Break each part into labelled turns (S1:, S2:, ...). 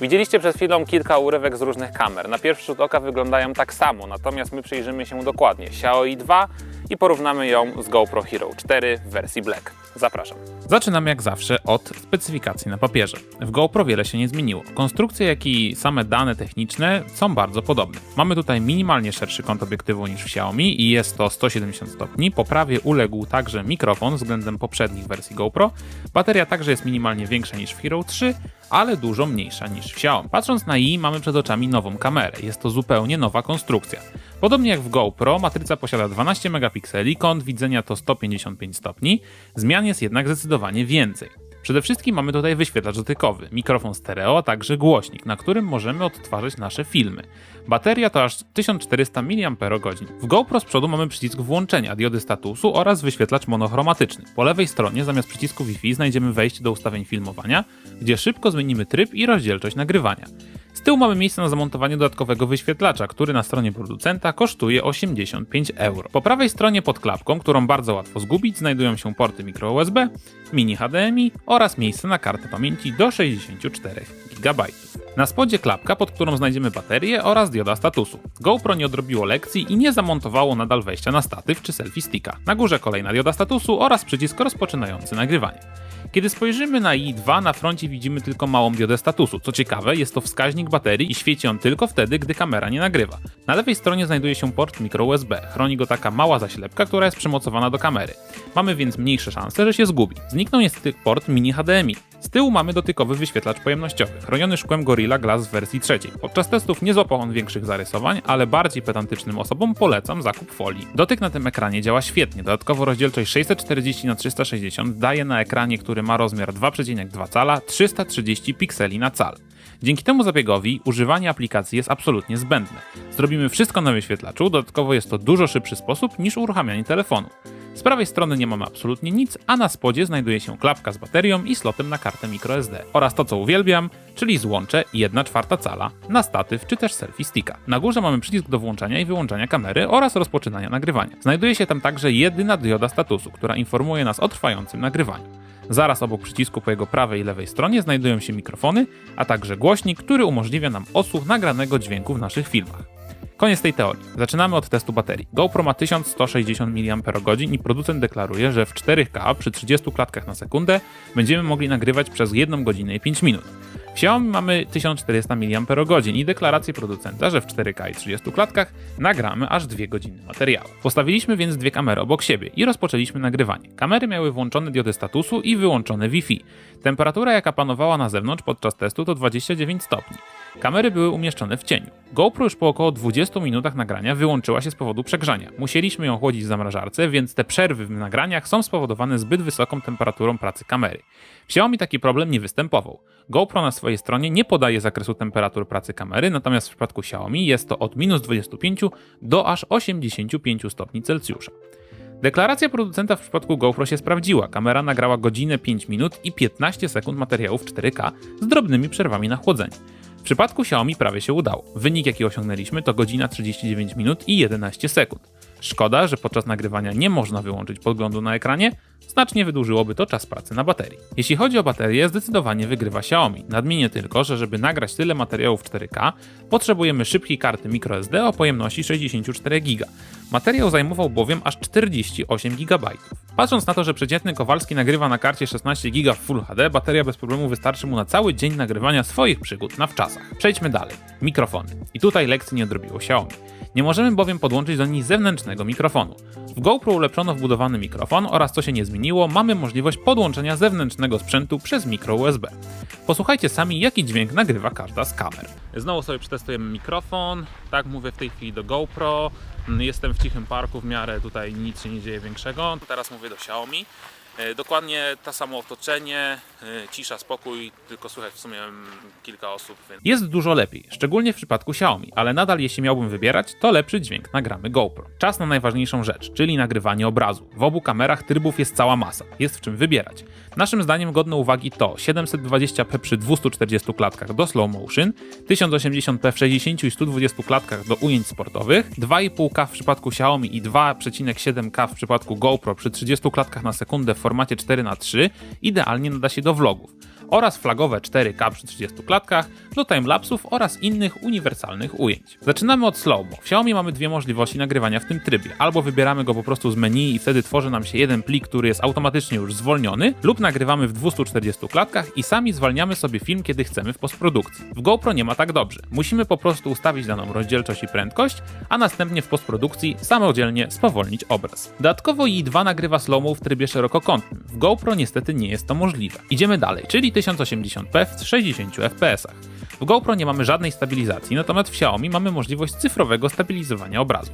S1: Widzieliście przed chwilą kilka urywek z różnych kamer. Na pierwszy rzut oka wyglądają tak samo, natomiast my przyjrzymy się dokładnie Xiaomi 2 i porównamy ją z GoPro Hero 4 w wersji Black. Zapraszam. Zaczynamy jak zawsze od specyfikacji na papierze. W GoPro wiele się nie zmieniło. Konstrukcja, jak i same dane techniczne są bardzo podobne. Mamy tutaj minimalnie szerszy kąt obiektywu niż w Xiaomi i jest to 170 stopni. Poprawie uległ także mikrofon względem poprzednich wersji GoPro. Bateria także jest minimalnie większa niż w Hero 3, ale dużo mniejsza niż w Xiaomi. Patrząc na i mamy przed oczami nową kamerę. Jest to zupełnie nowa konstrukcja. Podobnie jak w GoPro, matryca posiada 12 megapikseli, kąt widzenia to 155 stopni, zmian jest jednak zdecydowanie więcej. Przede wszystkim mamy tutaj wyświetlacz dotykowy, mikrofon stereo, a także głośnik, na którym możemy odtwarzać nasze filmy. Bateria to aż 1400 mAh. W GoPro z przodu mamy przycisk włączenia, diody statusu oraz wyświetlacz monochromatyczny. Po lewej stronie zamiast przycisku Wi-Fi znajdziemy wejście do ustawień filmowania, gdzie szybko zmienimy tryb i rozdzielczość nagrywania. Tyłu mamy miejsce na zamontowanie dodatkowego wyświetlacza, który na stronie producenta kosztuje 85 euro. Po prawej stronie pod klapką, którą bardzo łatwo zgubić, znajdują się porty micro USB, mini HDMI oraz miejsce na kartę pamięci do 64 GB. Na spodzie klapka, pod którą znajdziemy baterię oraz dioda statusu. GoPro nie odrobiło lekcji i nie zamontowało nadal wejścia na statyw czy selfie sticka. Na górze kolejna dioda statusu oraz przycisk rozpoczynający nagrywanie. Kiedy spojrzymy na i2, na froncie widzimy tylko małą diodę statusu. Co ciekawe, jest to wskaźnik baterii i świeci on tylko wtedy, gdy kamera nie nagrywa. Na lewej stronie znajduje się port micro USB. Chroni go taka mała zaślepka, która jest przymocowana do kamery. Mamy więc mniejsze szanse, że się zgubi. Zniknął niestety port mini HDMI. Z tyłu mamy dotykowy wyświetlacz pojemnościowy, chroniony szkłem Gorilla Glass w wersji trzeciej. Podczas testów nie złapał on większych zarysowań, ale bardziej pedantycznym osobom polecam zakup folii. Dotyk na tym ekranie działa świetnie. Dodatkowo rozdzielczość 640 na 360 daje na ekranie, który ma rozmiar 2,2 cala, 330 pikseli na cal. Dzięki temu zabiegowi używanie aplikacji jest absolutnie zbędne. Zrobimy wszystko na wyświetlaczu, dodatkowo jest to dużo szybszy sposób niż uruchamianie telefonu. Z prawej strony nie mamy absolutnie nic, a na spodzie znajduje się klapka z baterią i slotem na kartę microSD. Oraz to co uwielbiam, czyli złącze 1 czwarta cala na statyw czy też selfie sticka. Na górze mamy przycisk do włączania i wyłączania kamery oraz rozpoczynania nagrywania. Znajduje się tam także jedyna dioda statusu, która informuje nas o trwającym nagrywaniu. Zaraz obok przycisku po jego prawej i lewej stronie znajdują się mikrofony, a także głośnik, który umożliwia nam odsłuch nagranego dźwięku w naszych filmach. Koniec tej teorii. Zaczynamy od testu baterii. GoPro ma 1160 mAh i producent deklaruje, że w 4K przy 30 klatkach na sekundę będziemy mogli nagrywać przez 1 godzinę i 5 minut. Xiaomi mamy 1400 mAh i deklarację producenta, że w 4K i 30 klatkach nagramy aż 2 godziny materiału. Postawiliśmy więc dwie kamery obok siebie i rozpoczęliśmy nagrywanie. Kamery miały włączone diody statusu i wyłączone Wi-Fi. Temperatura jaka panowała na zewnątrz podczas testu to 29 stopni. Kamery były umieszczone w cieniu. GoPro już po około 20 minutach nagrania wyłączyła się z powodu przegrzania. Musieliśmy ją chłodzić w zamrażarce, więc te przerwy w nagraniach są spowodowane zbyt wysoką temperaturą pracy kamery. W Xiaomi taki problem nie występował. GoPro na swojej stronie nie podaje zakresu temperatur pracy kamery, natomiast w przypadku Xiaomi jest to od minus 25 do aż 85 stopni Celsjusza. Deklaracja producenta w przypadku GoPro się sprawdziła. Kamera nagrała godzinę 5 minut i 15 sekund materiału w 4K z drobnymi przerwami na chłodzenie. W przypadku Xiaomi prawie się udało. Wynik jaki osiągnęliśmy to godzina 39 minut i 11 sekund. Szkoda, że podczas nagrywania nie można wyłączyć podglądu na ekranie, znacznie wydłużyłoby to czas pracy na baterii. Jeśli chodzi o baterię, zdecydowanie wygrywa Xiaomi. Nadmienię tylko, że żeby nagrać tyle materiału w 4K, potrzebujemy szybkiej karty microSD o pojemności 64 GB. Materiał zajmował bowiem aż 48 GB. Patrząc na to, że przeciętny Kowalski nagrywa na karcie 16 GB w Full HD, bateria bez problemu wystarczy mu na cały dzień nagrywania swoich przygód na wczasach. Przejdźmy dalej. Mikrofony. I tutaj lekcji nie odrobiło Xiaomi. Nie możemy bowiem podłączyć do niej zewnętrznego mikrofonu. W GoPro ulepszono wbudowany mikrofon oraz co się nie zmieniło, mamy możliwość podłączenia zewnętrznego sprzętu przez mikro USB. Posłuchajcie sami, jaki dźwięk nagrywa każda z kamer. Znowu sobie przetestujemy mikrofon. Tak mówię w tej chwili do GoPro. Jestem w cichym parku, w miarę tutaj nic się nie dzieje większego. Teraz mówię do Xiaomi. E, Dokładnie to samo otoczenie, e, cisza, spokój, tylko słychać w sumie mm, kilka osób. Więc... Jest dużo lepiej, szczególnie w przypadku Xiaomi, ale nadal jeśli miałbym wybierać, to lepszy dźwięk nagramy GoPro. Czas na najważniejszą rzecz, czyli nagrywanie obrazu. W obu kamerach trybów jest cała masa, jest w czym wybierać. Naszym zdaniem godne uwagi to 720p przy 240 klatkach do slow motion, 1080p w 60 i 120 klatkach do ujęć sportowych, 2,5K w przypadku Xiaomi i 2,7K w przypadku GoPro przy 30 klatkach na sekundę w formacie 4x3 idealnie nada się do vlogów. Oraz flagowe 4K przy 30 klatkach do timelapsów oraz innych uniwersalnych ujęć. Zaczynamy od slow-mo. W Xiaomi mamy dwie możliwości nagrywania w tym trybie. Albo wybieramy go po prostu z menu i wtedy tworzy nam się jeden plik, który jest automatycznie już zwolniony, lub nagrywamy w 240 klatkach i sami zwalniamy sobie film, kiedy chcemy w postprodukcji. W GoPro nie ma tak dobrze. Musimy po prostu ustawić daną rozdzielczość i prędkość, a następnie w postprodukcji samodzielnie spowolnić obraz. Dodatkowo i2 nagrywa slow-mo w trybie szerokokątnym. W GoPro niestety nie jest to możliwe. Idziemy dalej, czyli 1080p w 60 fps. W GoPro nie mamy żadnej stabilizacji, natomiast w Xiaomi mamy możliwość cyfrowego stabilizowania obrazu.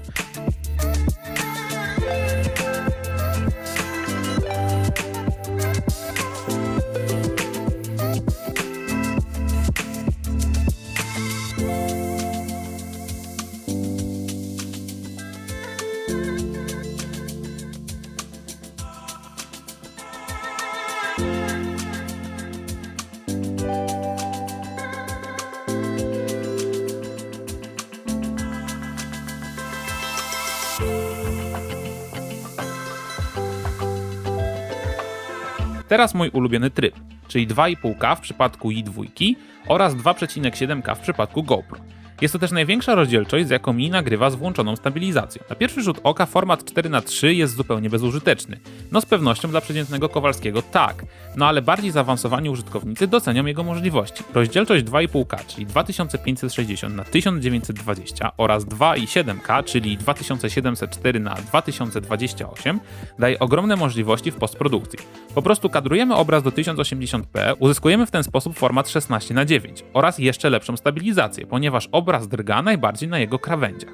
S1: Teraz mój ulubiony tryb, czyli 2,5K w przypadku i2 oraz 2,7K w przypadku GoPro. Jest to też największa rozdzielczość, z jaką mi nagrywa z włączoną stabilizacją. Na pierwszy rzut oka format 4x3 jest zupełnie bezużyteczny. No z pewnością dla przeciętnego Kowalskiego tak, no ale bardziej zaawansowani użytkownicy docenią jego możliwości. Rozdzielczość 2,5K, czyli 2560 na 1920 oraz 2,7K, czyli 2704 na 2028 daje ogromne możliwości w postprodukcji. Po prostu kadrujemy obraz do 1080p, uzyskujemy w ten sposób format 16 na 9 oraz jeszcze lepszą stabilizację, ponieważ obraz drga najbardziej na jego krawędziach.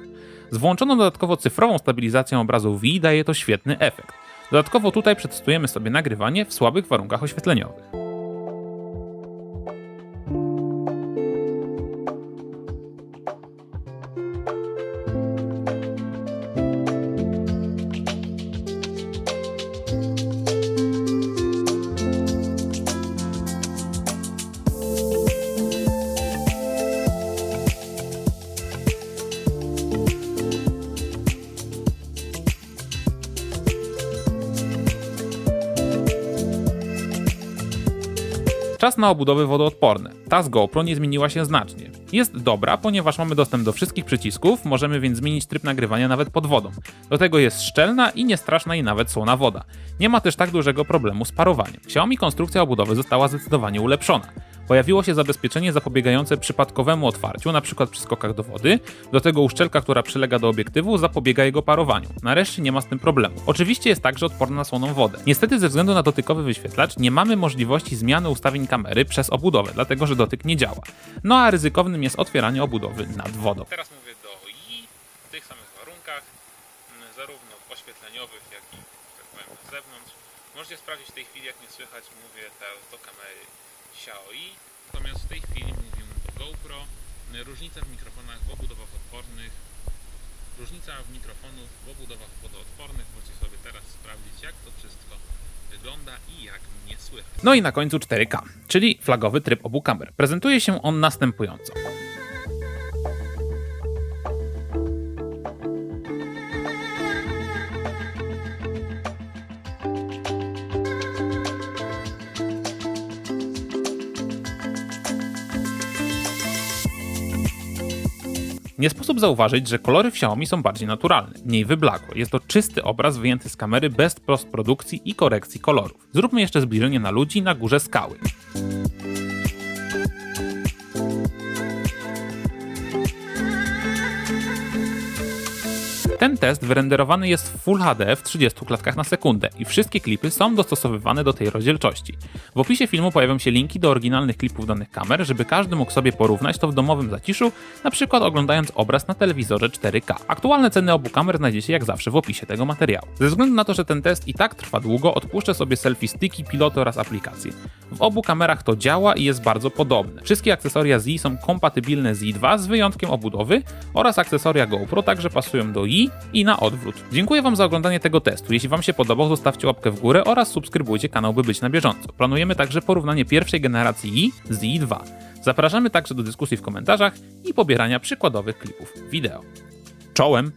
S1: Z włączoną dodatkowo cyfrową stabilizacją obrazu V daje to świetny efekt. Dodatkowo tutaj przetestujemy sobie nagrywanie w słabych warunkach oświetleniowych. Czas na obudowy wodoodporne. Ta z GoPro nie zmieniła się znacznie. Jest dobra, ponieważ mamy dostęp do wszystkich przycisków, możemy więc zmienić tryb nagrywania nawet pod wodą. Do tego jest szczelna i niestraszna i nawet słona woda. Nie ma też tak dużego problemu z parowaniem. Xiaomi konstrukcja obudowy została zdecydowanie ulepszona. Pojawiło się zabezpieczenie zapobiegające przypadkowemu otwarciu, np. przy skokach do wody. Do tego uszczelka, która przylega do obiektywu, zapobiega jego parowaniu. Nareszcie nie ma z tym problemu. Oczywiście jest także odporna na słoną wodę. Niestety ze względu na dotykowy wyświetlacz nie mamy możliwości zmiany ustawień kamery przez obudowę, dlatego że dotyk nie działa. No a ryzykownym jest otwieranie obudowy nad wodą. Teraz mówię do i w tych samych warunkach, m, zarówno oświetleniowych, jak i tak powiem na zewnątrz. Możecie sprawdzić w tej chwili, jak mnie słychać, mówię teraz do kamery Xiaomi, natomiast w tej chwili mówimy do GoPro. Różnica w mikrofonach w obudowach odpornych, różnica w mikrofonów w obudowach wodoodpornych. Możecie sobie teraz sprawdzić, jak to wszystko wygląda i jak mnie słychać. No i na końcu 4K, czyli flagowy tryb obu kamer. Prezentuje się on następująco. Nie sposób zauważyć, że kolory w Xiaomi są bardziej naturalne, mniej wyblakłe. Jest to czysty obraz wyjęty z kamery bez postprodukcji i korekcji kolorów. Zróbmy jeszcze zbliżenie na ludzi na górze skały. Ten test wyrenderowany jest w Full HD w 30 klatkach na sekundę i wszystkie klipy są dostosowywane do tej rozdzielczości. W opisie filmu pojawią się linki do oryginalnych klipów danych kamer, żeby każdy mógł sobie porównać to w domowym zaciszu, na przykład oglądając obraz na telewizorze 4K. Aktualne ceny obu kamer znajdziecie jak zawsze w opisie tego materiału. Ze względu na to, że ten test i tak trwa długo, odpuszczę sobie selfie sticki, piloty oraz aplikacje. W obu kamerach to działa i jest bardzo podobne. Wszystkie akcesoria z i są kompatybilne z i2 z wyjątkiem obudowy oraz akcesoria GoPro także pasują do i na odwrót. Dziękuję Wam za oglądanie tego testu. Jeśli Wam się podobał, zostawcie łapkę w górę oraz subskrybujcie kanał, by być na bieżąco. Planujemy także porównanie pierwszej generacji i z i2. Zapraszamy także do dyskusji w komentarzach i pobierania przykładowych klipów wideo. Czołem!